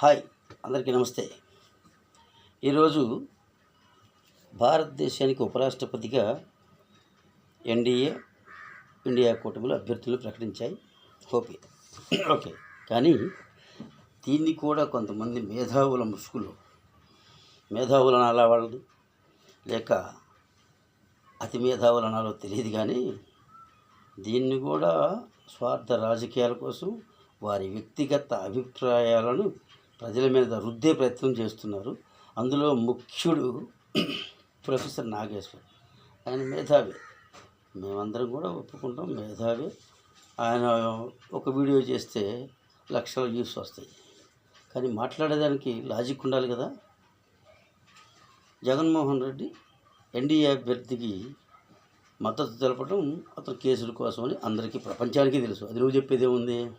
Hi అందరికీ నమస్తే. ఈరోజు భారతదేశానికి ఉపరాష్ట్రపతిగా ఎన్డీఏ ఇండియా కూటమిలో అభ్యర్థులు ప్రకటించాయి. ఓకే. ఓకే. కానీ దీన్ని కూడా కొంతమంది మేధావుల ముసుగులు మేధావులు అనాలా వాళ్ళని లేక అతి మేధావులు అనాలో తెలియదు కానీ దీన్ని కూడా స్వార్థ రాజకీయాల కోసం వారి వ్యక్తిగత అభిప్రాయాలను ప్రజల మీద రుద్దే ప్రయత్నం చేస్తున్నారు. అందులో ముఖ్యుడు ప్రొఫెసర్ నాగేశ్వర్. ఆయన మేధావి. మేమందరం కూడా ఒప్పుకుంటాం మేధావి. ఆయన ఒక వీడియో చేస్తే లక్షల వ్యూస్ వస్తాయి. కానీ మాట్లాడేదానికి లాజిక్ ఉండాలి కదా. జగన్మోహన్ రెడ్డి ఎన్డీఏ అభ్యర్థికి మద్దతు తెలపడం అతను కేసుల కోసమని అందరికీ ప్రపంచానికి తెలుసు. అది నువ్వు చెప్పేదే ఉంది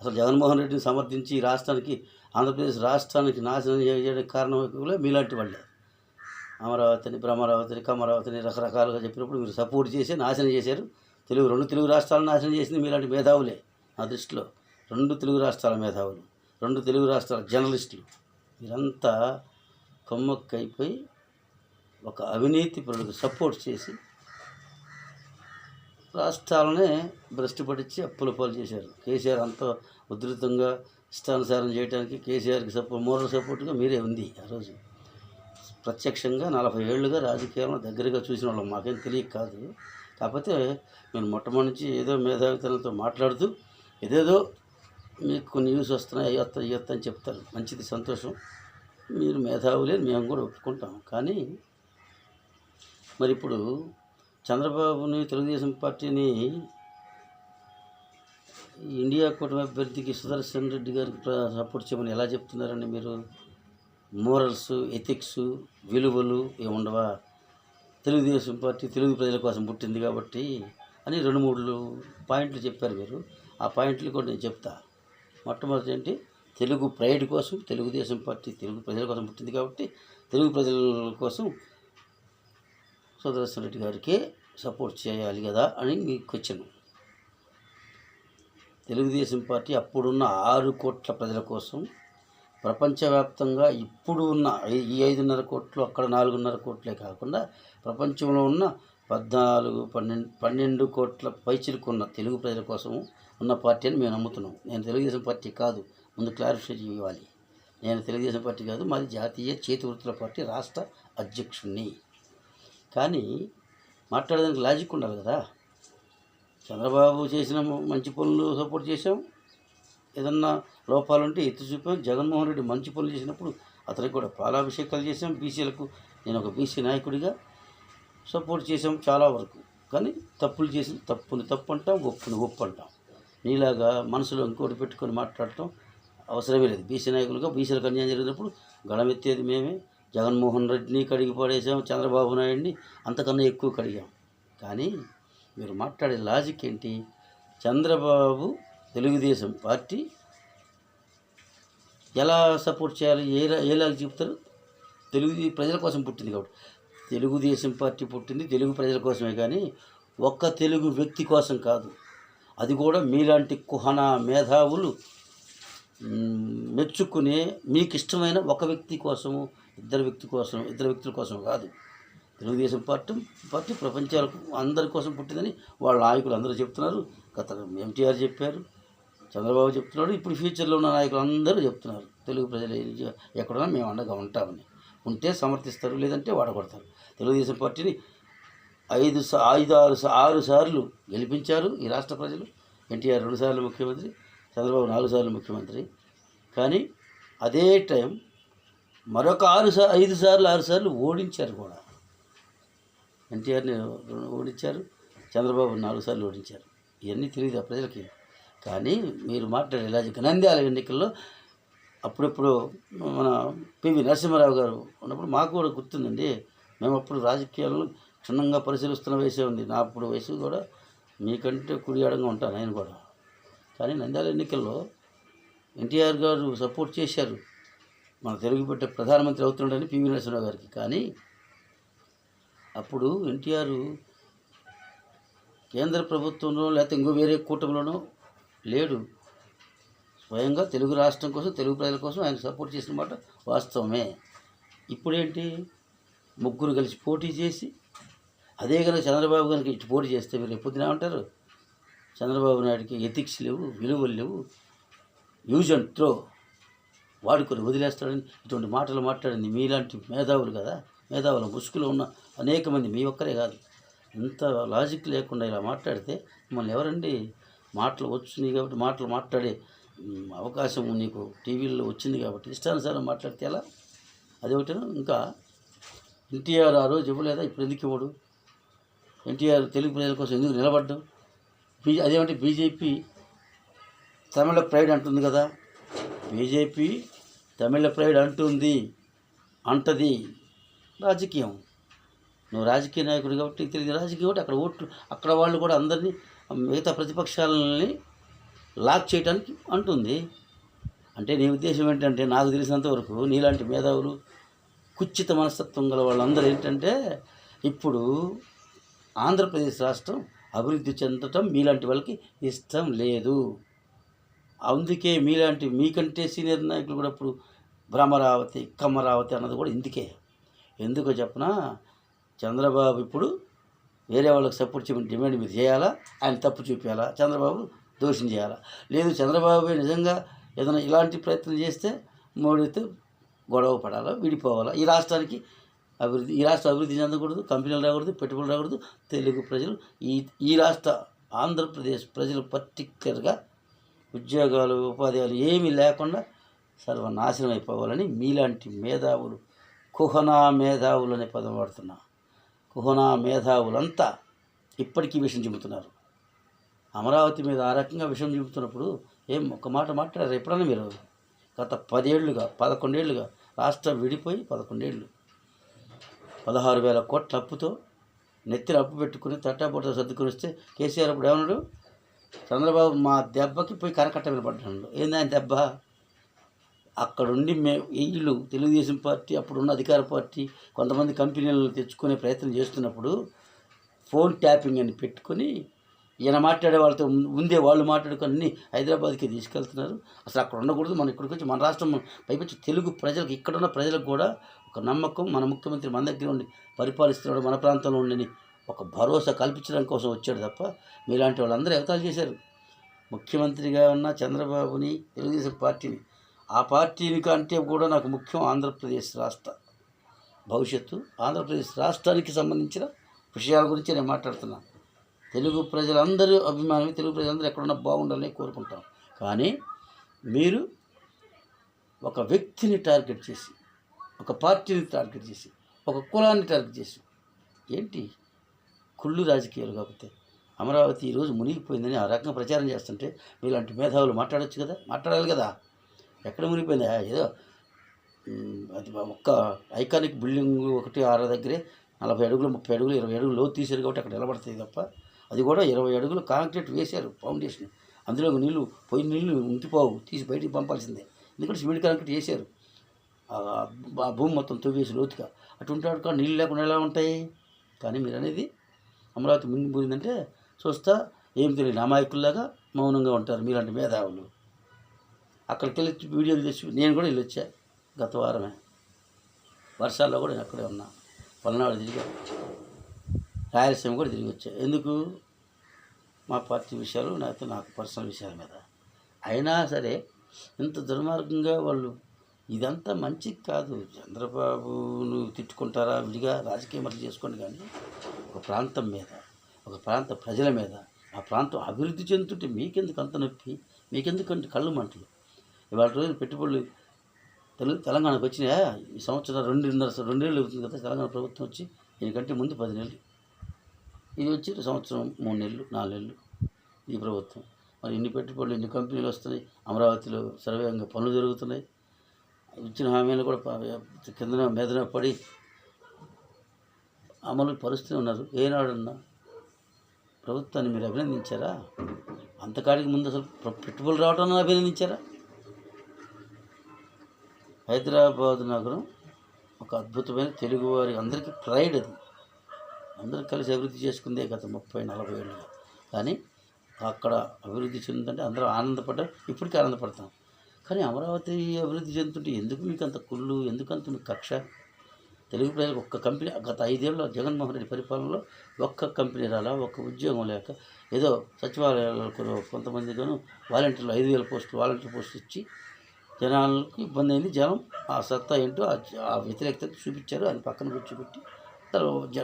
అసలు జగన్మోహన్ రెడ్డిని సమర్థించి రాష్ట్రానికి ఆంధ్రప్రదేశ్ రాష్ట్రానికి నాశనం చేయడానికి కారణం కూడా మీలాంటి వాళ్ళే. అమరావతిని భ్రమరావతిని కమరావతిని రకరకాలుగా చెప్పినప్పుడు మీరు సపోర్ట్ చేసి నాశనం చేశారు. తెలుగు రెండు తెలుగు రాష్ట్రాలను నాశనం చేసింది మీలాంటి మేధావులే నా దృష్టిలో. రెండు తెలుగు రాష్ట్రాల మేధావులు రెండు తెలుగు రాష్ట్రాల జర్నలిస్టులు. మీరంతా కొమ్మక్కైపోయి ఒక అవినీతి పరులకు సపోర్ట్ చేసి రాష్ట్రాలనే భ్రష్టు అప్పుల పాలు చేశారు. కేసీఆర్ అంత ఉధృతంగా ఇష్టానుసారం చేయడానికి కేసీఆర్కి సపోర్ట్ మోరల్ సపోర్ట్గా మీరే ఉంది ఆ రోజు. ప్రత్యక్షంగా నలభై ఏళ్ళుగా రాజకీయాలను దగ్గరగా చూసిన వాళ్ళం. మాకేం తెలియక కాదు. కాకపోతే నేను మొట్టమొదటి నుంచి ఏదో మేధావితనంతో మాట్లాడుతూ ఏదేదో మీకు కొన్ని న్యూస్ వస్తున్నాయి అయ్యొత్త అయ్యొత్త అని చెప్తారు. మంచిది సంతోషం. మీరు మేధావులే మేము కూడా ఒప్పుకుంటాం. కానీ మరి ఇప్పుడు చంద్రబాబుని తెలుగుదేశం పార్టీని ఇండియా కూటమి అభ్యర్థికి సుదర్శన్ రెడ్డి గారికి సపోర్ట్ చేయమని ఎలా చెప్తున్నారండి మీరు? మోరల్స్ ఎథిక్స్ విలువలు ఏముండవా? తెలుగుదేశం పార్టీ తెలుగు ప్రజల కోసం పుట్టింది కాబట్టి అని రెండు మూడు పాయింట్లు చెప్పారు మీరు. ఆ పాయింట్లు కూడా నేను చెప్తా. మొట్టమొదటి ఏంటి? తెలుగు ప్రైడ్ కోసం తెలుగుదేశం పార్టీ తెలుగు ప్రజల కోసం పుట్టింది కాబట్టి తెలుగు ప్రజల కోసం రెడ్డి గారికి సపోర్ట్ చేయాలి కదా అని మీ క్వశ్చన్ తెలుగుదేశం పార్టీ అప్పుడున్న ఆరు కోట్ల ప్రజల కోసం ప్రపంచవ్యాప్తంగా ఇప్పుడు ఉన్న ఈ ఐదున్నర కోట్లు అక్కడ నాలుగున్నర కోట్లే కాకుండా ప్రపంచంలో ఉన్న పద్నాలుగు పన్నెండు పన్నెండు కోట్ల పైచిలుకున్న తెలుగు ప్రజల కోసం ఉన్న పార్టీ అని మేము నమ్ముతున్నాం. నేను తెలుగుదేశం పార్టీ కాదు. ముందు క్లారిఫై ఇవ్వాలి నేను తెలుగుదేశం పార్టీ కాదు. మాది జాతీయ చేతి వృత్తుల పార్టీ రాష్ట్ర అధ్యక్షుణ్ణి. కానీ మాట్లాడడానికి లాజిక్ ఉండాలి కదా. చంద్రబాబు చేసిన మంచి పనులు సపోర్ట్ చేసాం ఏదన్నా లోపాలుంటే ఎత్తి చూపాం. జగన్మోహన్ రెడ్డి మంచి పనులు చేసినప్పుడు అతనికి కూడా పాలాభిషేకాలు చేసాం బీసీలకు నేను ఒక బీసీ నాయకుడిగా సపోర్ట్ చేశాం చాలా వరకు. కానీ తప్పులు చేసి తప్పుని తప్పు అంటాం ఒప్పుని ఒప్పు అంటాం నీలాగా మనసులో ఇంకోటి పెట్టుకొని మాట్లాడటం అవసరమే లేదు. బీసీ నాయకులుగా బీసీలకు అన్యాయం జరిగినప్పుడు గళమెత్తేది మేమే. జగన్మోహన్ రెడ్డిని కడిగి పడేసాం చంద్రబాబు నాయుడిని అంతకన్నా ఎక్కువ కడిగాం. కానీ మీరు మాట్లాడే లాజిక్ ఏంటి? చంద్రబాబు తెలుగుదేశం పార్టీ ఎలా సపోర్ట్ చేయాలి? ఏ ఏలాగా చెప్తారు? తెలుగు ప్రజల కోసం పుట్టింది కాబట్టి. తెలుగుదేశం పార్టీ పుట్టింది తెలుగు ప్రజల కోసమే కానీ ఒక్క తెలుగు వ్యక్తి కోసం కాదు. అది కూడా మీలాంటి కుహన మేధావులు మెచ్చుకునే మీకు ఇష్టమైన ఒక వ్యక్తి కోసము ఇద్దరు వ్యక్తి కోసం ఇద్దరు వ్యక్తుల కోసం కాదు. తెలుగుదేశం పార్టీ పార్టీ ప్రపంచాలకు అందరి కోసం పుట్టిందని వాళ్ళ నాయకులు అందరూ చెప్తున్నారు. గత ఎంటీఆర్ చెప్పారు చంద్రబాబు చెప్తున్నాడు ఇప్పుడు ఫ్యూచర్లో ఉన్న నాయకులు అందరూ చెప్తున్నారు. తెలుగు ప్రజలు ఏ- ఎక్కడున్నా మేము అండగా ఉంటామని. ఉంటే సమర్థిస్తారు లేదంటే వాడగొడతారు. తెలుగుదేశం పార్టీని ఐదు ఐదు ఆరు ఆరు సార్లు గెలిపించారు ఈ రాష్ట్ర ప్రజలు. ఎన్టీఆర్ రెండు సార్లు ముఖ్యమంత్రి చంద్రబాబు నాలుగు సార్లు ముఖ్యమంత్రి. కానీ అదే టైం మరొక ఆరు సార్ ఐదు సార్లు ఆరు సార్లు ఓడించారు కూడా. ఎన్టీఆర్ని ఓడించారు చంద్రబాబు నాలుగు సార్లు ఓడించారు. ఇవన్నీ తెలియదు ఆ ప్రజలకి. కానీ మీరు మాట్లాడే లాజిక్ నంద్యాల ఎన్నికల్లో అప్పుడప్పుడు మన పివి నరసింహారావు గారు ఉన్నప్పుడు మాకు కూడా గుర్తుందండి. మేము అప్పుడు రాజకీయాలను క్షుణ్ణంగా పరిశీలిస్తున్న వయసే ఉంది. నా అప్పుడు వయసు కూడా మీకంటే కుడియాడంగా ఉంటాను నేను కూడా. కానీ నంద్యాల ఎన్నికల్లో ఎన్టీఆర్ గారు సపోర్ట్ చేశారు. మన తెలుగు బిడ్డ ప్రధానమంత్రి అవుతున్నాడని పివి నరసింహరావు గారికి. కానీ అప్పుడు ఎన్టీఆర్ కేంద్ర ప్రభుత్వంలో లేకపోతే ఇంకో వేరే కూటమిలోనో లేడు. స్వయంగా తెలుగు రాష్ట్రం కోసం తెలుగు ప్రజల కోసం ఆయన సపోర్ట్ చేసిన మాట వాస్తవమే. ఇప్పుడేంటి? ముగ్గురు కలిసి పోటీ చేసి అదే కనుక చంద్రబాబు కనుక ఇటు పోటీ చేస్తే మీరు ఎప్పుడు ఉంటారు చంద్రబాబు నాయుడికి ఎథిక్స్ లేవు విలువలు లేవు. Use and throw. వాడుకొని వదిలేస్తాడని ఇటువంటి మాటలు మాట్లాడింది మీలాంటి మేధావులు కదా మేధావుల ముసుగులో ఉన్న అనేక మంది మీ ఒక్కరే కాదు. ఇంత లాజిక్ లేకుండా ఇలా మాట్లాడితే మిమ్మల్ని ఎవరండి? మాటలు వచ్చినాయి కాబట్టి మాటలు మాట్లాడే అవకాశం నీకు టీవీల్లో వచ్చింది కాబట్టి ఇష్టానుసారం మాట్లాడితే ఎలా? అదొకటి ఇంకా ఎన్టీఆర్ ఆ రోజు ఇవ్వలేదా? ఇప్పుడు ఎందుకు ఇవ్వడు? ఎన్టీఆర్ తెలుగు ప్రజల కోసం ఎందుకు నిలబడ్డం బీ అదేమంటే బీజేపీ తమిళ ప్రైడ్ అంటుంది కదా బీజేపీ తమిళ ప్రైడ్ అంటుంది అంటది. రాజకీయం. నువ్వు రాజకీయ నాయకుడు కాబట్టి నీకు తెలియదు. రాజకీయం కాబట్టి అక్కడ ఓట్లు అక్కడ వాళ్ళు కూడా అందరినీ మిగతా ప్రతిపక్షాలని లాక్ చేయడానికి అంటుంది. అంటే నీ ఉద్దేశం ఏంటంటే నాకు తెలిసినంత వరకు నీలాంటి మేధావులు కుచ్చిత మనస్తత్వం గల వాళ్ళందరూ ఏంటంటే ఇప్పుడు ఆంధ్రప్రదేశ్ రాష్ట్రం అభివృద్ధి చెందటం మీలాంటి వాళ్ళకి ఇష్టం లేదు. అందుకే మీలాంటి మీకంటే సీనియర్ నాయకులు కూడా ఇప్పుడు భ్రమరావతి కమ్మరావతి అన్నది కూడా ఇందుకే. ఎందుకో చెప్పనా చంద్రబాబు ఇప్పుడు వేరే వాళ్ళకి సపోర్ట్ చేయమని డిమాండ్ మీరు చేయాలా? ఆయన తప్పు చూపించాలా చంద్రబాబు దోషం చేయాలా? లేదు చంద్రబాబు నిజంగా ఏదైనా ఇలాంటి ప్రయత్నం చేస్తే మోడీతో గొడవ పడాలా విడిపోవాలా? ఈ రాష్ట్రానికి అభివృద్ధి ఈ రాష్ట్ర అభివృద్ధి చెందకూడదు కంపెనీలు రాకూడదు పెట్టుబడులు రాకూడదు తెలుగు ప్రజలు ఈ ఈ రాష్ట్ర ఆంధ్రప్రదేశ్ ప్రజలు పర్టిక్యులర్గా ఉద్యోగాలు ఉపాధ్యాయులు ఏమీ లేకుండా సర్వనాశనం అయిపోవాలని మీలాంటి మేధావులు కుహనా మేధావులు అనే పదం వాడుతున్నా. కుహనా మేధావులంతా ఇప్పటికీ విషయం చెబుతున్నారు. అమరావతి మీద ఆ రకంగా విషయం చెబుతున్నప్పుడు ఏం ఒక మాట మాట్లాడారు ఎప్పుడన్నా మీరు? గత పదేళ్ళుగా పదకొండేళ్ళుగా రాష్ట్రం విడిపోయి పదకొండేళ్ళు పదహారు వేల కోట్ల అప్పుతో నెత్తిన అప్పు పెట్టుకుని తట్టాబొట్ట సర్దుకుని వస్తే కేసీఆర్ అప్పుడు ఏమన్నాడు? చంద్రబాబు మా దెబ్బకి పోయి కరకట్ట నిలబడ్డాడు పడ్డాడు ఏంది ఆయన దెబ్బ? అక్కడుండి మే వీళ్ళు తెలుగుదేశం పార్టీ అప్పుడున్న అధికార పార్టీ కొంతమంది కంపెనీలను తెచ్చుకునే ప్రయత్నం చేస్తున్నప్పుడు ఫోన్ ట్యాపింగ్ అని పెట్టుకొని ఈయన మాట్లాడే వాళ్ళతో ఉందే వాళ్ళు మాట్లాడుకొని అన్ని హైదరాబాద్కి తీసుకెళ్తున్నారు. అసలు అక్కడ ఉండకూడదు. మన ఇక్కడికి వచ్చి మన రాష్ట్రం పైపించి తెలుగు ప్రజలకు ఇక్కడున్న ప్రజలకు కూడా ఒక నమ్మకం. మన ముఖ్యమంత్రి మన దగ్గర ఉండి పరిపాలిస్తున్నాడు మన ప్రాంతంలో ఉండని ఒక భరోసా కల్పించడం కోసం వచ్చాడు తప్ప మీలాంటి వాళ్ళందరూ ఎగతాలు చేశారు. ముఖ్యమంత్రిగా ఉన్న చంద్రబాబుని తెలుగుదేశం పార్టీని. ఆ పార్టీని కంటే కూడా నాకు ముఖ్యం ఆంధ్రప్రదేశ్ రాష్ట్ర భవిష్యత్తు. ఆంధ్రప్రదేశ్ రాష్ట్రానికి సంబంధించిన విషయాల గురించి నేను మాట్లాడుతున్నాను తెలుగు ప్రజలందరూ అభిమానమే. తెలుగు ప్రజలందరూ ఎక్కడున్నా బాగుండాలని కోరుకుంటాం. కానీ మీరు ఒక వ్యక్తిని టార్గెట్ చేసి ఒక పార్టీని టార్గెట్ చేసి ఒక కులాన్ని టార్గెట్ చేసి ఏంటి? కుళ్ళు రాజకీయాలు కాకపోతే అమరావతి ఈరోజు మునిగిపోయిందని ఆ రకంగా ప్రచారం చేస్తుంటే మీలాంటి మేధావులు మాట్లాడచ్చు కదా? మాట్లాడాలి కదా? ఎక్కడ మునిగిపోయిందా? ఏదో అది ఒక్క ఐకానిక్ బిల్డింగ్ ఒకటి ఆరు దగ్గరే నలభై అడుగులు ముప్పై అడుగులు ఇరవై అడుగులు లోతు తీశారు కాబట్టి అక్కడ నిలబడుతుంది తప్ప అది కూడా ఇరవై అడుగులు కాంక్రీట్ వేశారు ఫౌండేషన్. అందులో నీళ్ళు పోయిన నీళ్ళు ఉంటిపోవు తీసి బయటికి పంపాల్సిందే. ఎందుకంటే సిమెంట్ కాంక్రీట్ వేశారు. ఆ భూమి మొత్తం తవ్వేసి లోతుగా. అటు ఉంటాడు నీళ్ళు లేకుండా ఎలా ఉంటాయి? కానీ మీరు అనేది అమరావతి మునిగిపోయిందంటే చూస్తా ఏం తెలియని అమాయకుల్లాగా మౌనంగా ఉంటారు మీలాంటి మేధావులు. అక్కడికి వెళ్ళి వీడియోలు తెచ్చి నేను కూడా వెళ్ళి వచ్చా గత వారమే. వర్షాల్లో కూడా నేను అక్కడే ఉన్నా. పల్నాడు తిరిగి రాయలసీమ కూడా తిరిగి వచ్చా. ఎందుకు? మా పార్టీ విషయాలు లేకపోతే నాకు పర్సనల్ విషయాల మీద. అయినా సరే ఇంత దుర్మార్గంగా వాళ్ళు ఇదంతా మంచిది కాదు. చంద్రబాబును తిట్టుకుంటారా? విడిగా రాజకీయం అట్లా చేసుకోండి కానీ ఒక ప్రాంతం మీద ఒక ప్రాంత ప్రజల మీద ఆ ప్రాంతం అభివృద్ధి చెందుతుంటే మీకెందుకు అంత నొప్పి? మీకెందుకంటే కళ్ళు మంటలు? ఇవాళ రోజు పెట్టుబడులు తెలు తెలంగాణకు వచ్చినాయా? ఈ సంవత్సరం రెండున్నర రెండేళ్ళు అవుతుంది కదా తెలంగాణ ప్రభుత్వం వచ్చి దీనికంటే ముందు పది నెలలు ఇది వచ్చి సంవత్సరం మూడు నెలలు నాలుగు నెలలు ఈ ప్రభుత్వం. మరి ఇన్ని పెట్టుబడులు ఇన్ని కంపెనీలు వస్తున్నాయి. అమరావతిలో సర్వేగంగా పనులు జరుగుతున్నాయి. ఇచ్చిన హామీలు కూడా కిందన మీదన పడి అమలు పరుస్తూ ఉన్నారు. ఏనాడన్నా ప్రభుత్వాన్ని మీరు అభినందించారా? అంతకాడికి ముందు అసలు పెట్టుబడులు రావడం అభినందించారా? హైదరాబాద్ నగరం ఒక అద్భుతమైన తెలుగువారి అందరికీ ప్రైడ్ అది. అందరూ కలిసి అభివృద్ధి చేసుకుందే గత ముప్పై నలభై ఏళ్ళుగా. కానీ అక్కడ అభివృద్ధి చెందిందంటే అందరూ ఆనందపడ్డారు. ఇప్పటికీ ఆనందపడతాం. కానీ అమరావతి అభివృద్ధి చెందుతుంటే ఎందుకు మీకు అంత కుళ్ళు ఎందుకంత మీకు కక్ష? తెలుగు ప్రజలకు ఒక్క కంపెనీ గత ఐదేళ్ళ జగన్మోహన్ రెడ్డి పరిపాలనలో ఒక్క కంపెనీ రాలా ఒక్క ఉద్యోగం లేక ఏదో సచివాలయాలకు కొంతమందిగాను వాలంటీర్లు ఐదు వేల పోస్టులు వాలంటీర్ పోస్టులు ఇచ్చి జనాలకు ఇబ్బంది అయింది. జనం ఆ సత్తా ఏంటో ఆ వ్యతిరేకత చూపించారు. అని పక్కన కూర్చోబెట్టి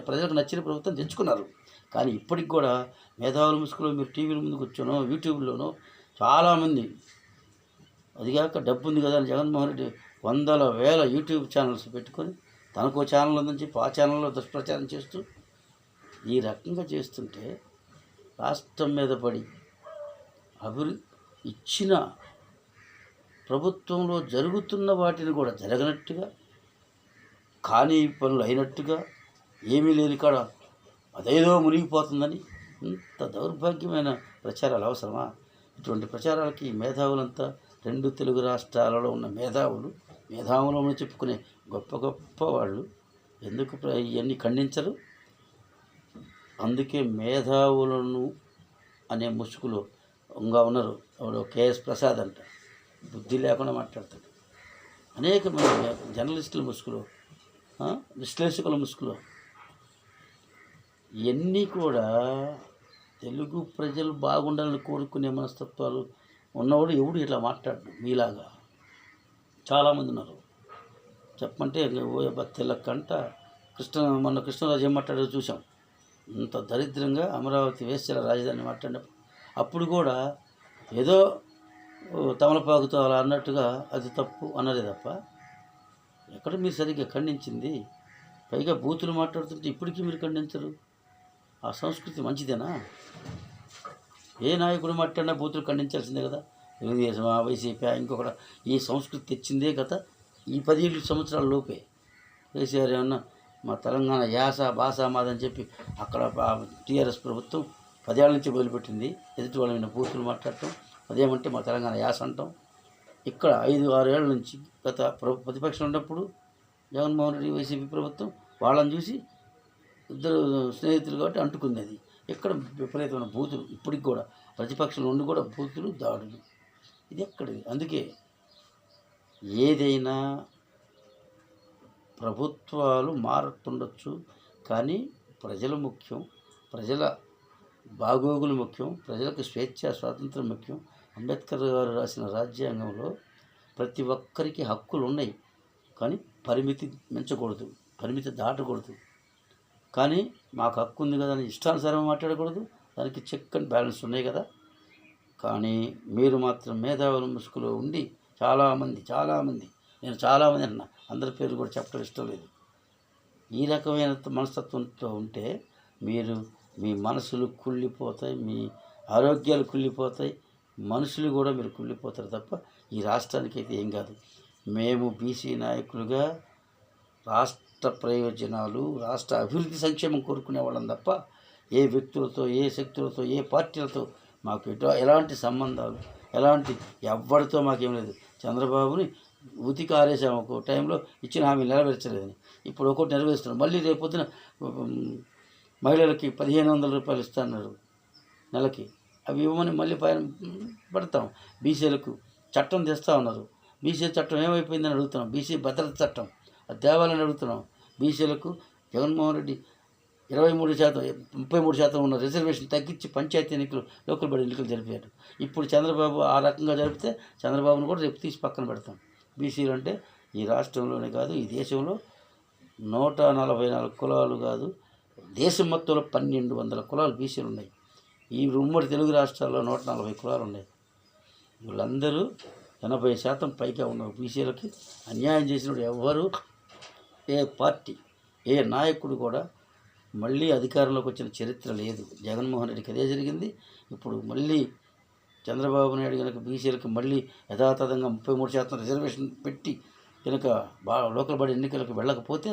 ప్రజలకు నచ్చిన ప్రభుత్వం తెచ్చుకున్నారు కానీ ఇప్పటికి కూడా మేధావుల ముసుగులో మీరు టీవీల ముందు కూర్చోనో యూట్యూబ్లోనో చాలామంది అదిగాక డబ్బు ఉంది కదా జగన్మోహన్ రెడ్డి వందల వేల యూట్యూబ్ ఛానల్స్ పెట్టుకొని తనకు ఛానల్ ఉందని చెప్పి ఆ ఛానల్లో దుష్ప్రచారం చేస్తూ ఈ రకంగా చేస్తుంటే రాష్ట్రం మీద పడి అభివృద్ధి ఇచ్చిన ప్రభుత్వంలో జరుగుతున్న వాటిని కూడా జరగనట్టుగా కానీ పనులు అయినట్టుగా ఏమీ లేని కాడ అదేదో మునిగిపోతుందని ఇంత దౌర్భాగ్యమైన ప్రచారాలు అవసరమా? ఇటువంటి ప్రచారాలకి మేధావులంతా రెండు తెలుగు రాష్ట్రాలలో ఉన్న మేధావులు మేధావులు చెప్పుకునే గొప్ప గొప్ప వాళ్ళు ఎందుకు ఇవన్నీ ఖండించరు? అందుకే మేధావులను అనే ముసుగులో ఇంకా ఉన్నారు ఎవడో కేఎస్ ప్రసాద్ అంట. బుద్ధి లేకుండా మాట్లాడతాడు. అనేక మంది జర్నలిస్టుల ముసుగులో విశ్లేషకుల ముసుగులో ఇవన్నీ కూడా తెలుగు ప్రజలు బాగుండాలని కోరుకునే మనస్తత్వాలు ఉన్నవాడు ఎవడు ఇట్లా మాట్లాడు మీలాగా. చాలామంది ఉన్నారు. చెప్పమంటే ఓ తెల్లకంట. కృష్ణ మొన్న కృష్ణరాజు ఏం మాట్లాడారో చూసాం ఇంత దరిద్రంగా అమరావతి వేశ్యల రాజధాని మాట్లాడినప్పుడు అప్పుడు కూడా ఏదో తమలపాకుతో అలా అన్నట్టుగా అది తప్పు అన్నదే తప్ప ఎక్కడ మీరు సరిగ్గా ఖండించింది? పైగా బూతులు మాట్లాడుతుంటే ఇప్పటికీ మీరు ఖండించరు. ఆ సంస్కృతి మంచిదేనా? ఏ నాయకుడు మట్టన్న బూతులు ఖండించాల్సిందే కదా. తెలుగుదేశం వైసీపీ ఇంకొకటి ఈ సంస్కృతి తెచ్చిందే గత ఈ పదిహేడు సంవత్సరాల లోపే. కేసీఆర్ ఏమన్నా మా తెలంగాణ యాస భాష మాదని చెప్పి అక్కడ టీఆర్ఎస్ ప్రభుత్వం పదేళ్ళ నుంచి మొదలుపెట్టింది ఎదుటి వాళ్ళ బూతులు మాట్లాడటం అదేమంటే మా తెలంగాణ యాస అంటాం. ఇక్కడ ఐదు ఆరు ఏళ్ళ నుంచి గత ప్ర- ప్రతిపక్షం ఉన్నప్పుడు జగన్మోహన్ రెడ్డి వైసీపీ ప్రభుత్వం వాళ్ళని చూసి ఇద్దరు స్నేహితులు కాబట్టి అంటుకుంది అది. ఎక్కడ విపరీతమైన బూతులు ఇప్పటికి కూడా ప్రతిపక్షంలో ఉండి కూడా బూతులు దాడులు. ఇది ఎక్కడిది అందుకే ఏదైనా ప్రభుత్వాలు మారుతుండొచ్చు కానీ ప్రజలు ముఖ్యం ప్రజల బాగోగులు ముఖ్యం ప్రజలకు స్వేచ్ఛ స్వాతంత్రం ముఖ్యం. అంబేద్కర్ గారు రాసిన రాజ్యాంగంలో ప్రతి ఒక్కరికి హక్కులు ఉన్నాయి కానీ పరిమితి మించకూడదు పరిమితి దాటకూడదు. కానీ మాకు హక్కు ఉంది కదా అని ఇష్టానుసారం మాట్లాడకూడదు. దానికి చెక్ అండ్ బ్యాలెన్స్ ఉన్నాయి కదా. కానీ మీరు మాత్రం మేధావుల ముసుగులో ఉండి చాలామంది చాలామంది నేను చాలామంది అన్నా అందరి పేరు కూడా చెప్పడం ఇష్టం లేదు. ఈ రకమైన మనస్తత్వంతో ఉంటే మీరు మీ మనసులు కుళ్ళిపోతాయి మీ ఆరోగ్యాలు కుళ్ళిపోతాయి మనుషులు కూడా మీరు కుళ్ళిపోతారు తప్ప ఈ రాష్ట్రానికి అయితే ఏం కాదు. మేము బీసీ నాయకులుగా రాష్ట్ర ప్రయోజనాలు రాష్ట్ర అభివృద్ధి సంక్షేమం కోరుకునే వాళ్ళం తప్ప ఏ వ్యక్తులతో ఏ శక్తులతో ఏ పార్టీలతో మాకు ఎటు ఎలాంటి సంబంధాలు ఎలాంటి ఎవ్వరితో మాకేం లేదు. చంద్రబాబుని ఉతికి ఆరేసాము ఒక టైంలో ఇచ్చిన హామీ నెరవేర్చలేదని. ఇప్పుడు ఒకటి నెరవేరుస్తున్నాం మళ్ళీ రేపొద్దున మహిళలకి పదిహేను వందల రూపాయలు ఇస్తున్నారు నెలకి. అవి ఇవ్వమని మళ్ళీ పైన పడతాం. బీసీలకు చట్టం తెస్తా ఉన్నారు. బీసీ చట్టం ఏమైపోయిందని అడుగుతున్నాం. బీసీ భద్రత చట్టం. అది తేవాలని అడుగుతున్నాం. బీసీలకు జగన్మోహన్ రెడ్డి ఇరవై మూడు శాతం ముప్పై మూడు శాతం ఉన్న రిజర్వేషన్ తగ్గించి పంచాయతీ ఎన్నికలు లోకల్ బడి ఎన్నికలు జరిపారు. ఇప్పుడు చంద్రబాబు ఆ రకంగా జరిపితే చంద్రబాబును కూడా రేపు తీసి పక్కన పెడతాం. బీసీలు అంటే ఈ రాష్ట్రంలోనే కాదు ఈ దేశంలో నూట నలభై నాలుగు కులాలు కాదు దేశం మొత్తంలో పన్నెండు వందల కులాలు బీసీలు ఉన్నాయి. ఈ ఉమ్మడి తెలుగు రాష్ట్రాల్లో నూట నలభై కులాలు ఉన్నాయి. వీళ్ళందరూ ఎనభై శాతం పైగా ఉన్న బీసీలకి అన్యాయం చేసినప్పుడు ఎవ్వరూ ఏ పార్టీ ఏ నాయకుడు కూడా మళ్ళీ అధికారంలోకి వచ్చిన చరిత్ర లేదు. జగన్మోహన్ రెడ్డికి అదే జరిగింది. ఇప్పుడు మళ్ళీ చంద్రబాబు నాయుడు కనుక బీసీలకు మళ్ళీ యథాతథంగా ముప్పై మూడు శాతం రిజర్వేషన్ పెట్టి కనుక బా లోకల్ బడి ఎన్నికలకు వెళ్ళకపోతే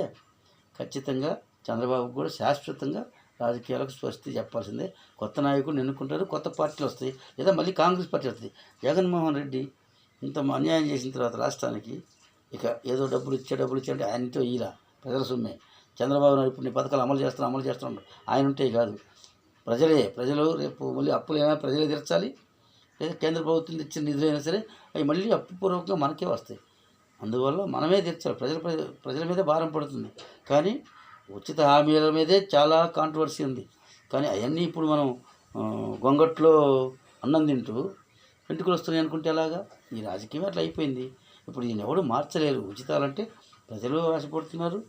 ఖచ్చితంగా చంద్రబాబు కూడా శాశ్వతంగా రాజకీయాలకు స్వస్తి చెప్పాల్సిందే. కొత్త నాయకుడిని ఎన్నుకుంటారు కొత్త పార్టీలు వస్తాయి లేదా మళ్ళీ కాంగ్రెస్ పార్టీ వస్తుంది. జగన్మోహన్ రెడ్డి ఇంత అన్యాయం చేసిన తర్వాత రాష్ట్రానికి ఇక ఏదో డబ్బులు ఇచ్చే డబ్బులు ఇచ్చే అంటే ఆయనతో ఈలా ప్రజల సొమ్మే. చంద్రబాబు నాయుడు ఇప్పుడు నీ పథకాలు అమలు చేస్తాను అమలు చేస్తున్నాడు ఆయన ఉంటే కాదు. ప్రజలే ప్రజలు రేపు మళ్ళీ అప్పులు ఏమైనా ప్రజలే తీర్చాలి. లేదా కేంద్ర ప్రభుత్వం ఇచ్చిన నిధులైనా సరే అవి మళ్ళీ అప్పుపూర్వకంగా మనకే వస్తాయి. అందువల్ల మనమే తీర్చాలి. ప్రజల ప్రజ- ప్రజల మీదే భారం పడుతుంది. కానీ ఉచిత హామీల మీదే చాలా కాంట్రవర్సీ ఉంది. కానీ అవన్నీ ఇప్పుడు మనం గొంగట్లో అన్నం తింటూ వెంటుకలు వస్తున్నాయి అనుకుంటే ఎలాగా? ఈ రాజకీయం అట్లా అయిపోయింది. ఇప్పుడు ఈయన ఎవడు మార్చలేరు. ఉచితాలంటే ప్రజలు ఆశపడుతున్నారు.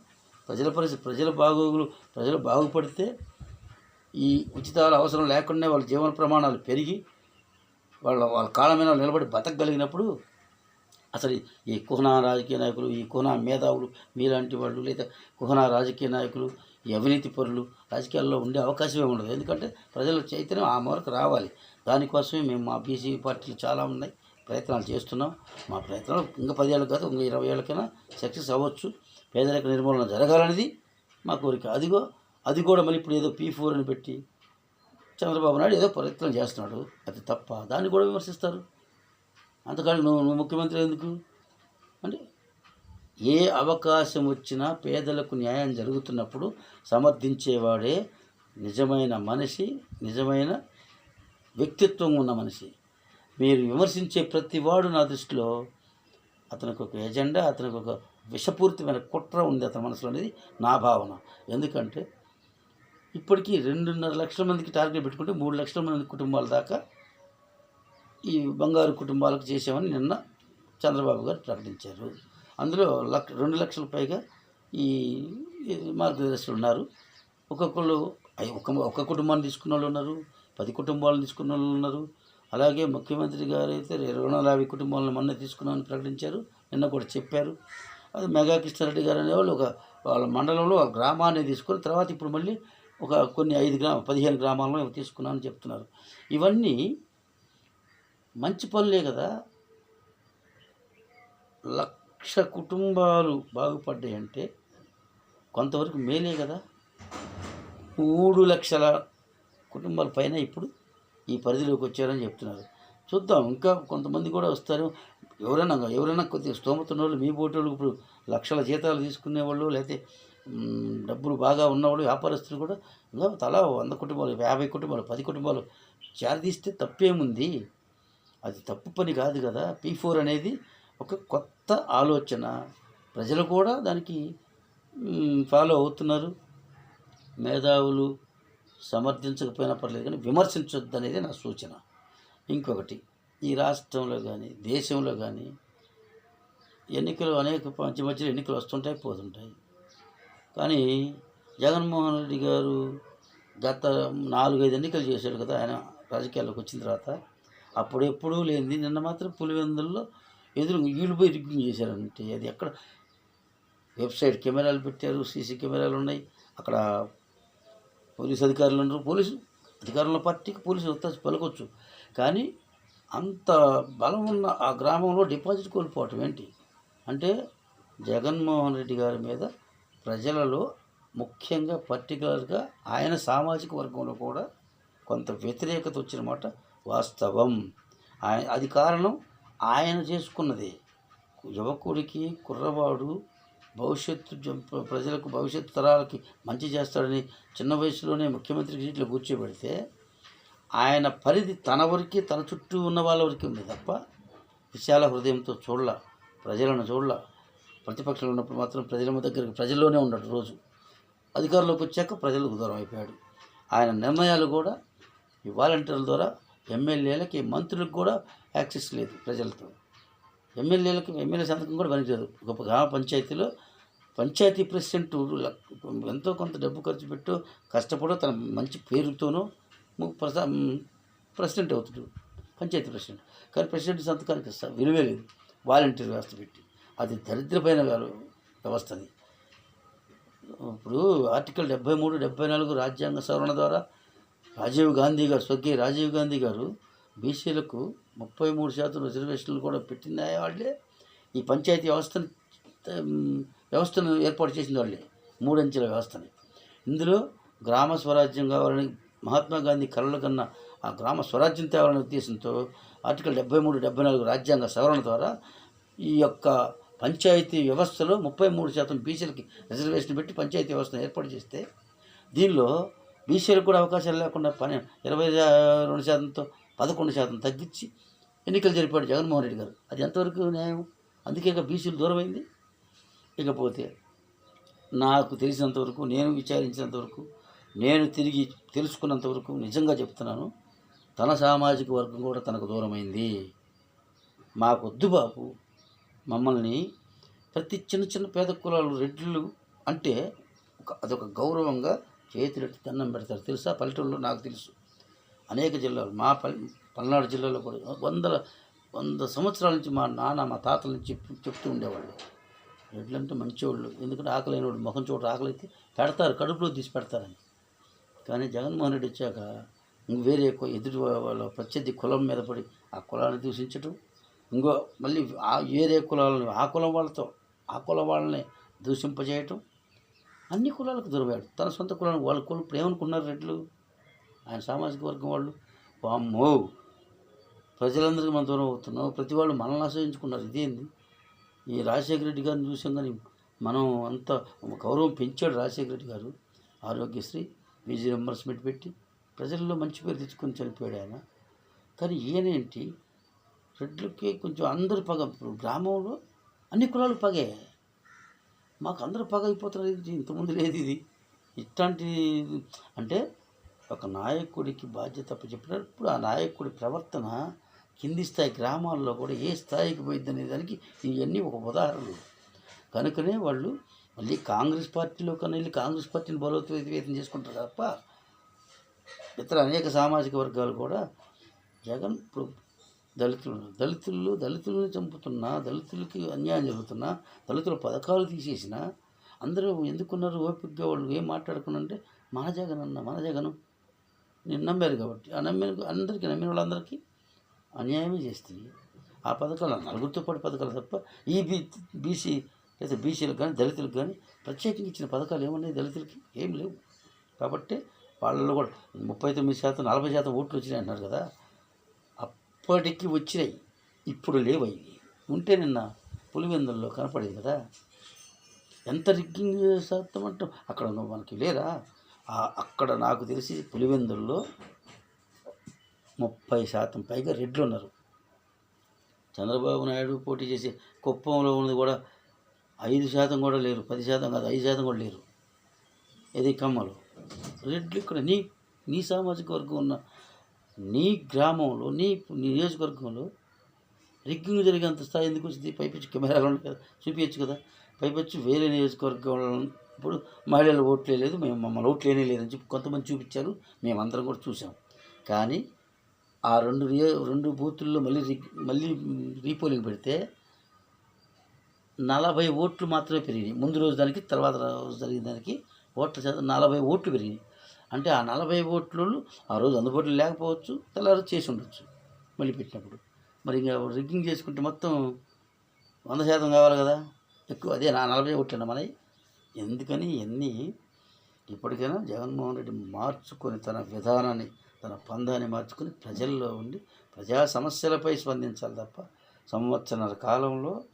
ప్రజల పరిస్థితి ప్రజల బాగోగులు ప్రజలు బాగుపడితే ఈ ఉచితాలు అవసరం లేకుండా వాళ్ళ జీవన ప్రమాణాలు పెరిగి వాళ్ళ వాళ్ళ కాలం మీద నిలబడి బతకగలిగినప్పుడు అసలు ఈ కుహనా రాజకీయ నాయకులు ఈ కుహనా మేధావులు మీలాంటి వాళ్ళు లేదా కుహనా రాజకీయ నాయకులు ఈ అవినీతి పరులు రాజకీయాల్లో ఉండే అవకాశమే ఉండదు. ఎందుకంటే ప్రజల చైతన్యం ఆ మేరకు రావాలి. దానికోసమే మేము మా బీసీ పార్టీలు చాలా ఉన్నాయి. ప్రయత్నాలు చేస్తున్నాం. మా ప్రయత్నాలు ఇంకా పదేళ్ళు కాదు ఇంకా ఇరవై ఏళ్ళకైనా సక్సెస్ అవ్వచ్చు. పేదరిక నిర్మూలన జరగాలనేది మా కోరిక. అదిగో అది కూడా మళ్ళీ ఇప్పుడు ఏదో పీ ఫోర్ అని పెట్టి చంద్రబాబు నాయుడు ఏదో ప్రయత్నం చేస్తున్నాడు. అది తప్ప దాన్ని కూడా విమర్శిస్తారు. అంతకాని నువ్వు నువ్వు ముఖ్యమంత్రి ఎందుకు? అంటే ఏ అవకాశం వచ్చినా పేదలకు న్యాయం జరుగుతున్నప్పుడు సమర్థించేవాడే నిజమైన మనిషి నిజమైన వ్యక్తిత్వం ఉన్న మనిషి. మీరు విమర్శించే ప్రతి వాడు నా దృష్టిలో అతనికి ఒక ఎజెండా అతనికి ఒక విషపూరితమైన కుట్ర ఉంది అతని మనసులో అనేది నా భావన. ఎందుకంటే ఇప్పటికీ రెండున్నర లక్షల మందికి టార్గెట్ పెట్టుకుంటే మూడు లక్షల మంది కుటుంబాల దాకా ఈ బంగారు కుటుంబాలకు చేసామని నిన్న చంద్రబాబు గారు ప్రకటించారు. అందులో లక్ష రెండు లక్షల పైగా ఈ మార్గదర్శులు మార్గదర్శకులు ఉన్నారు. ఒక్కొక్కళ్ళు ఒక ఒక కుటుంబాన్ని తీసుకున్న వాళ్ళు ఉన్నారు పది కుటుంబాలను తీసుకున్న వాళ్ళు ఉన్నారు. అలాగే ముఖ్యమంత్రి గారు అయితే రుణాలు వందల యాభై కుటుంబాలను మొన్న తీసుకున్నామని ప్రకటించారు. నిన్న కూడా చెప్పారు. అది మెగా కృష్ణారెడ్డి గారు అనేవాళ్ళు ఒక వాళ్ళ మండలంలో ఒక గ్రామాన్ని తీసుకొని తర్వాత ఇప్పుడు మళ్ళీ ఒక కొన్ని ఐదు గ్రామ పదిహేను గ్రామాలను తీసుకున్నామని చెప్తున్నారు. ఇవన్నీ మంచి పనులే కదా. లక్ష కుటుంబాలు బాగుపడ్డాయి అంటే కొంతవరకు మేలే కదా. మూడు లక్షల కుటుంబాల పైన ఇప్పుడు ఈ పరిధిలోకి వచ్చారని చెప్తున్నారు. చూద్దాం. ఇంకా కొంతమంది కూడా వస్తారు. ఎవరైనా ఎవరైనా కొద్దిగా స్తోమత ఉన్న వాళ్ళు మీ పోటీ వాళ్ళు ఇప్పుడు లక్షల జీతాలు తీసుకునే వాళ్ళు లేకపోతే డబ్బులు బాగా ఉన్నవాళ్ళు వ్యాపారస్తులు కూడా ఇంకా తలా వంద కుటుంబాలు యాభై కుటుంబాలు పది కుటుంబాలు చేరదీస్తే తప్పేముంది? అది తప్పు పని కాదు కదా. పీ ఫోర్ అనేది ఒక కొత్త ఆలోచన. ప్రజలు కూడా దానికి ఫాలో అవుతున్నారు. మేధావులు సమర్థించకపోయినా పర్లేదు కానీ విమర్శించొద్దు అనేది నా సూచన. ఇంకొకటి ఈ రాష్ట్రంలో కానీ దేశంలో కానీ ఎన్నికలు అనేక మధ్య మధ్యలో ఎన్నికలు వస్తుంటాయి పోతుంటాయి. కానీ జగన్మోహన్ రెడ్డి గారు గత నాలుగైదు ఎన్నికలు చేశాడు కదా ఆయన రాజకీయాల్లోకి వచ్చిన తర్వాత అప్పుడు ఎప్పుడూ లేనిది నిన్న మాత్రం పులివెందుల్లో ఎదురు వీళ్ళు పోయి రిగ్గింగ్ చేశారంటే అది ఎక్కడ వెబ్సైట్ కెమెరాలు పెట్టారు సీసీ కెమెరాలు ఉన్నాయి అక్కడ పోలీస్ అధికారులు అంటారు పోలీసు అధికారుల పార్టీకి పోలీసు వస్తే పలకొచ్చు. కానీ అంత బలం ఉన్న ఆ గ్రామంలో డిపాజిట్ కోల్పోవటం ఏంటి? అంటే జగన్మోహన్ రెడ్డి గారి మీద ప్రజలలో ముఖ్యంగా పర్టికులర్గా ఆయన సామాజిక వర్గంలో కూడా కొంత వ్యతిరేకత వచ్చిన మాట వాస్తవం. ఆయన అది కారణం ఆయన చేసుకున్నది. యువకుడికి కుర్రవాడు భవిష్యత్తు ప్రజలకు భవిష్యత్తు తరాలకి మంచి చేస్తాడని చిన్న వయసులోనే ముఖ్యమంత్రి సీట్లో కూర్చోబెడితే ఆయన పరిధి తన వరకు తన చుట్టూ ఉన్న వాళ్ళ వరకు ఉంది తప్ప విశాల హృదయంతో చూడాల ప్రజలను చూడాల ప్రతిపక్షంలో ఉన్నప్పుడు మాత్రం ప్రజల దగ్గరికి ప్రజల్లోనే ఉన్నాడు రోజు. అధికారంలోకి వచ్చాక ప్రజలకు దూరం అయిపోయాడు. ఆయన నిర్ణయాలు కూడా ఈ వాలంటీర్ల ద్వారా ఎమ్మెల్యేలకి మంత్రులకు కూడా యాక్సెస్ లేదు ప్రజలతో. ఎమ్మెల్యేలకు ఎమ్మెల్యే సంతకం కూడా పనిచేయదు. గొప్ప గ్రామ పంచాయతీలో పంచాయతీ ప్రెసిడెంట్ ల- ఎంతో కొంత డబ్బు ఖర్చు పెట్టు కష్టపడో తన మంచి పేరుతోనో ప్రసా ప్రెసిడెంట్ అవుతాడు. పంచాయతీ ప్రెసిడెంట్. కానీ ప్రెసిడెంట్ సంతకానికి స- విలువే లేదు. వాలంటీర్ వ్యవస్థ పెట్టి. అది దరిద్రమైన వ్యవస్థని ఇప్పుడు ఆర్టికల్ డెబ్బై మూడు డెబ్బై నాలుగు రాజ్యాంగ సవరణ ద్వారా రాజీవ్ గాంధీ గారు స్వర్గీయ రాజీవ్ గాంధీ గారు బీసీలకు ముప్పై మూడు శాతం రిజర్వేషన్లు కూడా పెట్టిన వాళ్ళే? ఈ పంచాయతీ వ్యవస్థను వ్యవస్థను ఏర్పాటు చేసింది వాళ్ళే మూడంచెల వ్యవస్థని. ఇందులో గ్రామ స్వరాజ్యం కావాలని మహాత్మా గాంధీ కలలు కన్నా ఆ గ్రామ స్వరాజ్యం తేవాలనే ఉద్దేశంతో ఆర్టికల్ డెబ్బై మూడు డెబ్బై నాలుగు రాజ్యాంగ సవరణ ద్వారా ఈ యొక్క పంచాయతీ వ్యవస్థలో ముప్పై మూడు శాతం బీసీలకి రిజర్వేషన్ పెట్టి పంచాయతీ వ్యవస్థను ఏర్పాటు చేస్తే దీనిలో బీసీలకు కూడా అవకాశాలు లేకుండా పని ఇరవై రెండు శాతంతో పదకొండు శాతం తగ్గించి ఎన్నికలు జరిపాడు జగన్మోహన్ రెడ్డి గారు. అది ఎంతవరకు న్యాయం? అందుకే ఇక బీసీలు దూరమైంది. ఇకపోతే నాకు తెలిసినంతవరకు నేను విచారించినంతవరకు నేను తిరిగి తెలుసుకున్నంతవరకు నిజంగా చెప్తున్నాను తన సామాజిక వర్గం కూడా తనకు దూరమైంది. మాకొద్దు బాపు మమ్మల్ని ప్రతి చిన్న చిన్న పేద కులాలు రెడ్లు అంటే ఒక అదొక గౌరవంగా చేతులెట్టి దండం పెడతారు. తెలుసా? పల్లెటూళ్ళు నాకు తెలుసు. అనేక జిల్లాలు మా పల్లె పల్నాడు జిల్లాలో కూడా వందల వంద సంవత్సరాల నుంచి మా నాన్న మా తాతల నుంచి చెప్తూ ఉండేవాళ్ళు. రెడ్లంటే మంచివాళ్ళు ఎందుకంటే ఆకలి వాడు ముఖం చోటు ఆకలి అయితే పెడతారు కడుపులో తీసి పెడతారని. కానీ జగన్మోహన్ రెడ్డి వచ్చాక వేరే ఎదుటి వాళ్ళ ప్రత్యర్థి కులం మీద పడి ఆ కులాన్ని దూషించటం ఇంకో మళ్ళీ ఆ వేరే కులాలను ఆ కులం వాళ్ళతో ఆ కులం వాళ్ళని దూషింపజేయటం అన్ని కులాలకు దొరికాడు. తన సొంత కులానికి వాళ్ళ కులం ఇప్పుడు ఏమనుకున్నారు రెడ్లు. ఆయన సామాజిక వర్గం వాళ్ళు. వామ్మో! ప్రజలందరికీ మనం దూరం అవుతున్నాం. ప్రతి వాళ్ళు మనల్ని ఆశ్రయించుకున్నారు. ఇదేంది? ఈ రాజశేఖర రెడ్డి గారిని చూసాం కానీ మనం అంత గౌరవం పెంచాడు రాజశేఖర రెడ్డి గారు. ఆరోగ్యశ్రీ విజయ రింబర్స్మెంట్ పెట్టి ప్రజల్లో మంచి పేరు తెచ్చుకొని చనిపోయాడు ఆయన. కానీ ఈయనేంటి రెడ్లకి కొంచెం అందరు పగ గ్రామంలో అన్ని కులాలు పగే. మాకు అందరూ పగ అయిపోతున్నారు ఇది ఇంతకుముందు లేదు ఇది. ఇట్లాంటి అంటే ఒక నాయకుడికి బాధ్యత చెప్పినప్పుడు ఆ నాయకుడి ప్రవర్తన కింది స్థాయి గ్రామాల్లో కూడా ఏ స్థాయికి పోయింది అనే దానికి ఇవన్నీ ఒక ఉదాహరణలు కనుకనే వాళ్ళు మళ్ళీ కాంగ్రెస్ పార్టీలో కన్నా వెళ్ళి కాంగ్రెస్ పార్టీని బలోపేతం చేసుకుంటారు తప్ప ఇతర అనేక సామాజిక వర్గాలు కూడా జగన్ ఇప్పుడు దళితులు దళితుల్లో దళితులను చంపుతున్నా దళితులకి అన్యాయం జరుగుతున్నా దళితుల పథకాలు తీసేసిన అందరూ ఎందుకున్నారు ఓపికగా వాళ్ళు ఏం మాట్లాడుకున్నారంటే మన జగన్ అన్న మన జగను. నేను నమ్మారు కాబట్టి. ఆ నమ్మిన అందరికీ నమ్మిన వాళ్ళందరికీ అన్యాయమే చేస్తుంది. ఆ పథకాలు నలుగురితో పాటు పథకాలు తప్ప ఈ బీ బీసీ లేదా బీసీలకు కానీ దళితులకు కానీ ప్రత్యేకించి ఇచ్చిన పథకాలు ఏమున్నాయి దళితులకి? ఏం లేవు. కాబట్టి వాళ్ళలో కూడా ముప్పై తొమ్మిది శాతం నలభై శాతం ఓట్లు వచ్చినాయి అన్నారు కదా. అప్పటికి వచ్చినాయి. ఇప్పుడు లేవు అవి. ఉంటే నిన్న పులివెందుల్లో కనపడేది కదా. ఎంత రిగ్గింగ్ శాతం అంటాం? అక్కడ మనకి లేరా? అక్కడ నాకు తెలిసి పులివెందుల్లో ముప్పై శాతం. పైగా రెడ్లు ఉన్నారు. చంద్రబాబు నాయుడు పోటీ చేసే కుప్పంలో ఉన్నది కూడా ఐదు శాతం కూడా లేరు. పది శాతం కాదు ఐదు శాతం కూడా లేరు. ఇది కమ్మలు? రెడ్లు ఇక్కడ నీ నీ సామాజిక వర్గం ఉన్న నీ గ్రామంలో నీ నీ నియోజకవర్గంలో రిగ్గింగ్ జరిగేంత స్థాయి ఎందుకు వచ్చింది? పైపించి కెమెరాలు ఉన్నాయి కదా చూపించచ్చు కదా. పైపించి వేరే నియోజకవర్గం ఇప్పుడు మహిళలు ఓట్లే లేదు మేము మమ్మల్ని ఓట్లు వేయనే లేదని చెప్పి కొంతమంది చూపించారు. మేమందరం కూడా చూసాం. కానీ ఆ రెండు రియో రెండు బూతుల్లో మళ్ళీ మళ్ళీ రీపోలింగ్ పెడితే నలభై ఓట్లు మాత్రమే పెరిగినాయి. ముందు రోజు దానికి తర్వాత రోజు జరిగిన దానికి ఓట్ల శాతం నలభై ఓట్లు పెరిగినాయి. అంటే ఆ నలభై ఓట్లు ఆ రోజు అందుబాటులో లేకపోవచ్చు తెల్లారు చేసి ఉండొచ్చు మళ్ళీ పెట్టినప్పుడు. మరి ఇంకా రిగ్గింగ్ చేసుకుంటే మొత్తం వంద శాతం కావాలి కదా. ఎక్కువ అదే నా నలభై ఓట్లేనా మనవి. ఎందుకని ఇవన్నీ ఇప్పటికైనా జగన్మోహన్ రెడ్డి మార్చుకొని తన విధానాన్ని తన పందాన్ని మార్చుకొని ప్రజల్లో ఉండి ప్రజా సమస్యలపై స్పందించాలి తప్ప సంవత్సరాల కాలంలో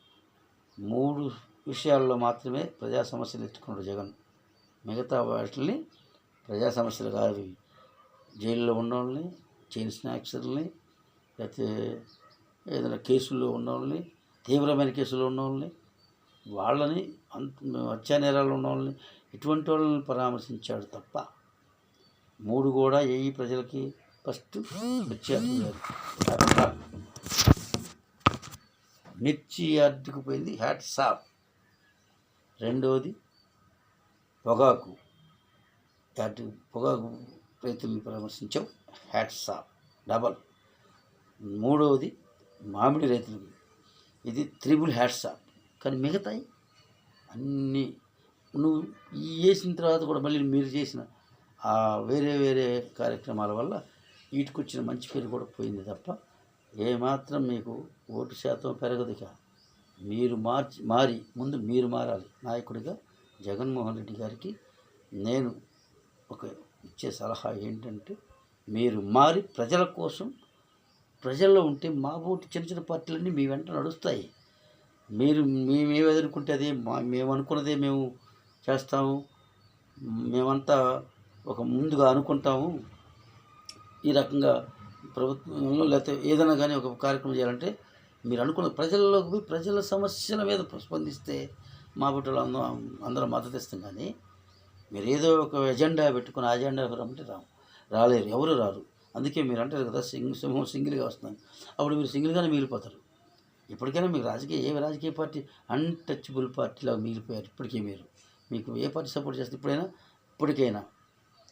మూడు విషయాల్లో మాత్రమే ప్రజా సమస్యలు ఎత్తుకున్నాడు జగన్. మిగతా వాటిని ప్రజా సమస్యలు కాదు. జైల్లో ఉన్నోళ్ళని చైన్ స్నాక్సర్ని లేకపోతే ఏదైనా కేసుల్లో ఉన్నోళ్ళని తీవ్రమైన కేసులు ఉన్నోళ్ళని వాళ్ళని అంత హత్యా నేరాలు ఉన్న వాళ్ళని ఇటువంటి వాళ్ళని పరామర్శించాడు తప్ప మూడు కూడా ఏ ప్రజలకి ఫస్ట్ మిర్చి అడ్డుకున్నారు మిర్చి అడ్డుకుపోయింది హ్యాట్ సాప్ రెండవది పొగాకు. అటు పొగాకు రైతుల్ని పరామర్శించాం హ్యాట్ సాప్ డబల్. మూడవది మామిడి రైతులు ఇది త్రిబుల్ హ్యాట్ సాప్ కానీ మిగతాయి అన్నీ. నువ్వు ఈ వేసిన తర్వాత కూడా మళ్ళీ మీరు చేసిన వేరే వేరే కార్యక్రమాల వల్ల వీటికొచ్చిన మంచి పేరు కూడా పోయింది తప్ప ఏమాత్రం మీకు ఓటు శాతం పెరగదు ఇక మీరు మార్చి మారి ముందు మీరు మారాలి. నాయకుడిగా జగన్మోహన్ రెడ్డి గారికి నేను ఒక ఇచ్చే సలహా ఏంటంటే మీరు మారి ప్రజల కోసం ప్రజల్లో ఉంటే మా ఓటు చిన్న చిన్న పార్టీలన్నీ మీ వెంట నడుస్తాయి. మీరు మేమేమి ఎదుర్కొంటే అదే మా మేము అనుకున్నదే మేము చేస్తాము. మేమంతా ఒక ముందుగా అనుకుంటాము. ఈ రకంగా ప్రభుత్వంలో లేకపోతే ఏదైనా కానీ ఒక కార్యక్రమం చేయాలంటే మీరు అనుకున్న ప్రజల్లోకి పోయి ప్రజల సమస్యల మీద స్పందిస్తే మా బిడ్డలు అందరం అందరం మద్దతు ఇస్తాం కానీ మీరు ఏదో ఒక ఎజెండా పెట్టుకుని ఆ ఎజెండా రమ్మంటే రాము. రాలేరు ఎవరు రారు. అందుకే మీరు అంటారు కదా సింగ్ సింహం సింగిల్గా వస్తున్నాను అప్పుడు మీరు సింగిల్గానే మిగిలిపోతారు. ఇప్పటికైనా మీకు రాజకీయ ఏ రాజకీయ పార్టీ అన్టచబుల్ పార్టీలా మిగిలిపోయారు ఇప్పటికే మీరు. మీకు ఏ పార్టీ సపోర్ట్ చేస్తే ఇప్పుడైనా ఇప్పటికైనా.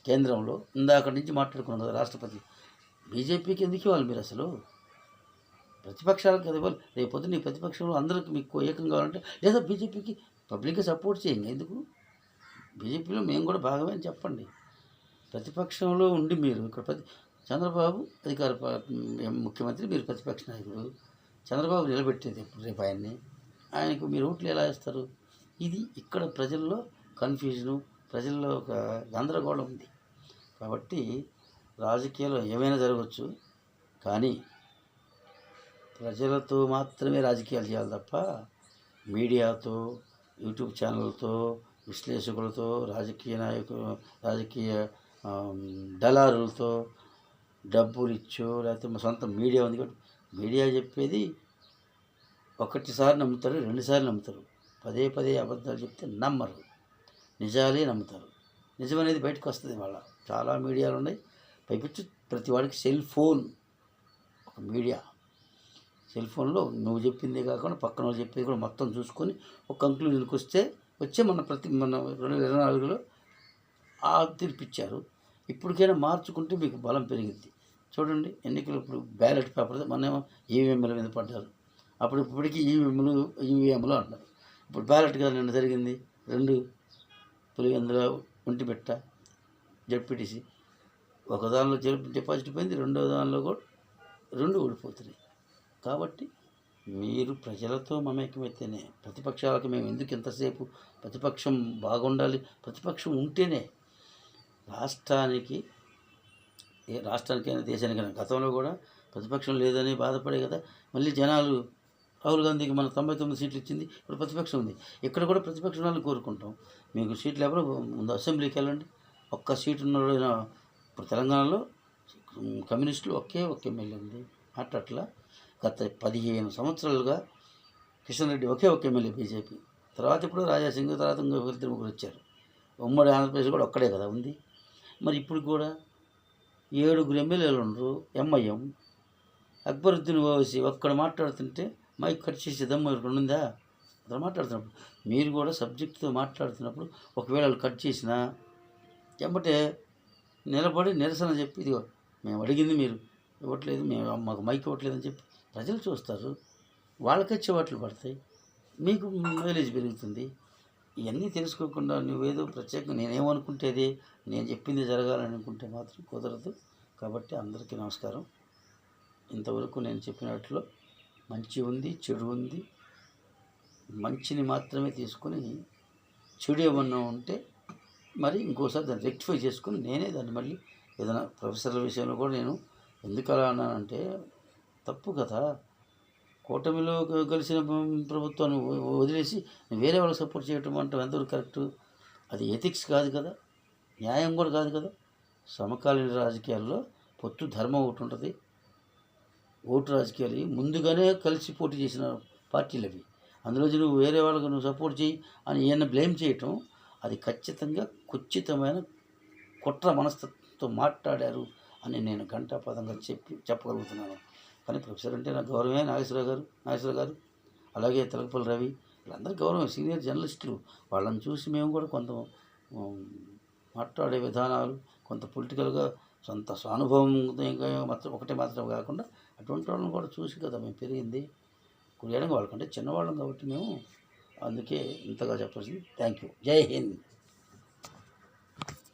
కేంద్రంలో ఇందాక నుంచి మాట్లాడుకున్నాం కదా రాష్ట్రపతి. బీజేపీకి ఎందుకు ఇవ్వాలి మీరు అసలు? ప్రతిపక్షాలకు కదా ఇవ్వాలి. పొద్దున్న ఈ ప్రతిపక్షంలో అందరికి మీకు ఏకం కావాలంటే లేదా బీజేపీకి పబ్లిక్గా సపోర్ట్ చేయండి. ఎందుకు? బీజేపీలో మేము కూడా భాగమే అని చెప్పండి. ప్రతిపక్షంలో ఉండి మీరు ఇక్కడ ప్రతి చంద్రబాబు అధికార ముఖ్యమంత్రి మీరు ప్రతిపక్ష నాయకుడు. చంద్రబాబు నిలబెట్టేది ఇప్పుడు రేపు ఆయన్ని. ఆయనకు మీరు ఓట్లు ఎలా వేస్తారు? ఇది ఇక్కడ ప్రజల్లో కన్ఫ్యూజను ప్రజల్లో ఒక గందరగోళం ఉంది. కాబట్టి రాజకీయాలు ఏమైనా జరగవచ్చు కానీ ప్రజలతో మాత్రమే రాజకీయాలు చేయాలి తప్ప మీడియాతో యూట్యూబ్ ఛానల్తో విశ్లేషకులతో రాజకీయ నాయకులు రాజకీయ దళారులతో డబ్బులు ఇచ్చో లేకపోతే మా సొంత మీడియా ఉంది కాబట్టి మీడియా చెప్పేది ఒకటిసారి నమ్ముతారు రెండుసార్లు నమ్ముతారు. పదే పదే అబద్ధాలు చెప్తే నమ్మరు. నిజాలే నమ్ముతారు. నిజం అనేది బయటకు వస్తుంది వాళ్ళ చాలా మీడియాలు ఉన్నాయి పైపించి ప్రతి వాడికి సెల్ ఫోన్ ఒక మీడియా. సెల్ ఫోన్లో నువ్వు చెప్పిందే కాకుండా పక్కన వాళ్ళు చెప్పేది కూడా మొత్తం చూసుకొని ఒక కంక్లూజన్కి వస్తే వచ్చే మన ప్రతి మన రెండు వేల ఇరవై నాలుగులో ఆ తీర్పిచ్చారు. ఇప్పటికైనా మార్చుకుంటే మీకు బలం పెరిగింది చూడండి ఎన్నికలు ఇప్పుడు బ్యాలెట్ పేపర్ మన ఈవీఎంల మీద పడ్డారు. అప్పుడు ఇప్పటికీ ఈవీఎంలు ఈవీఎంలు అంటున్నారు. ఇప్పుడు బ్యాలెట్ కదా నిన్న జరిగింది? రెండు. పులివెందుల ఒంటిపెట్ట జడ్పీటీసీ. ఒక దానిలో జరుపు డిపాజిట్ పోయింది రెండో దానిలో కూడా రెండు ఓడిపోతున్నాయి కాబట్టి మీరు ప్రజలతో మమేకమైతేనే ప్రతిపక్షాలకు మేము ఎందుకు ఎంతసేపు ప్రతిపక్షం బాగుండాలి ప్రతిపక్షం ఉంటేనే రాష్ట్రానికి ఏ రాష్ట్రానికైనా దేశానికైనా గతంలో కూడా ప్రతిపక్షం లేదని బాధపడే కదా మళ్ళీ జనాలు రాహుల్ గాంధీకి మన తొంభై తొమ్మిది సీట్లు ఇచ్చింది ఇప్పుడు ప్రతిపక్షం ఉంది. ఇక్కడ కూడా ప్రతిపక్షం వాళ్ళని కోరుకుంటాం. మీకు సీట్లు ఎవరు ముందు అసెంబ్లీకి వెళ్ళండి. ఒక్క సీటు ఉన్న ఇప్పుడు తెలంగాణలో కమ్యూనిస్టులు ఒకే ఒక ఎమ్మెల్యే ఉంది. అట్లా గత పదిహేను సంవత్సరాలుగా కిషన్ రెడ్డి ఒకే ఒక ఎమ్మెల్యే బీజేపీ. తర్వాత ఇప్పుడు రాజాసింగ్ తర్వాత ఇద్దరు ముగ్గురు వచ్చారు. ఉమ్మడి ఆంధ్రప్రదేశ్ కూడా ఒక్కడే కదా ఉంది. మరి ఇప్పుడు కూడా ఏడుగురు ఎమ్మెల్యేలు ఉండరు. ఎంఐఎం అక్బరుద్దీన్ ఓవైసీ ఒక్కడ మాట్లాడుతుంటే మైక్ కట్ చేసి దమ్ము ఎవరికి ఉందా? అతను మాట్లాడుతున్నప్పుడు. మీరు కూడా సబ్జెక్టుతో మాట్లాడుతున్నప్పుడు ఒకవేళ వాళ్ళు కట్ చేసినా ఎంబటే నిలబడి నిరసన చెప్పి ఇదిగో మేము అడిగింది మీరు ఇవ్వట్లేదు మేము మాకు మైక్ ఇవ్వట్లేదని చెప్పి ప్రజలు చూస్తారు. వాళ్ళకే వాటిలు పడతాయి. మీకు మైలేజ్ పెరుగుతుంది. ఇవన్నీ తెలుసుకోకుండా నువ్వేదో ప్రత్యేకంగా నేనేమనుకుంటేది నేను చెప్పింది జరగాలని అనుకుంటే మాత్రం కుదరదు. కాబట్టి అందరికీ నమస్కారం. ఇంతవరకు నేను చెప్పినట్లు మంచి ఉంది చెడు ఉంది. మంచిని మాత్రమే తీసుకొని చెడు ఏమన్నా ఉంటే మరి ఇంకోసారి దాన్ని రెక్టిఫై చేసుకుని నేనే దాన్ని మళ్ళీ ఏదైనా ప్రొఫెసర్ల విషయంలో కూడా నేను ఎందుకు అలా అన్నానంటే తప్పు కదా. కూటమిలో కలిసిన ప్రభుత్వాన్ని వదిలేసి వేరే వాళ్ళకి సపోర్ట్ చేయటం అంటే ఎంతవరకు కరెక్ట్? అది ఎథిక్స్ కాదు కదా. న్యాయం కూడా కాదు కదా. సమకాలీన రాజకీయాల్లో పొత్తు ధర్మం ఒకటి ఉంటుంది. ఓటు రాజకీయాలు ముందుగానే కలిసి పోటీ చేసిన పార్టీలు అవి. అందులో నువ్వు వేరే వాళ్ళకు నువ్వు సపోర్ట్ చేయి అని ఈయన బ్లేమ్ చేయటం అది ఖచ్చితంగా ఖచ్చితమైన కుట్ర మనస్తత్వంతో మాట్లాడారు అని నేను ఘంటాపదంగా చెప్పి చెప్పగలుగుతున్నాను. కానీ ప్రొఫెసర్ అంటే నాకు గౌరవమే నాగేశ్వరరావు గారు నాగేశ్వరరావు గారు అలాగే తెలకపల్లి రవి వీళ్ళందరూ గౌరవం సీనియర్ జర్నలిస్టులు. వాళ్ళని చూసి మేము కూడా కొంత మాట్లాడే విధానాలు కొంత పొలిటికల్గా సొంత స్వానుభవం మాత్రం ఒకటే మాత్రం కాకుండా అటువంటి వాళ్ళని కూడా చూసి కదా మేము పెరిగింది. కుడియడం వాళ్ళకంటే చిన్నవాళ్ళం కాబట్టి మేము అందుకే ఇంతగా చెప్పాల్సింది. థ్యాంక్ యూ జై హింద్.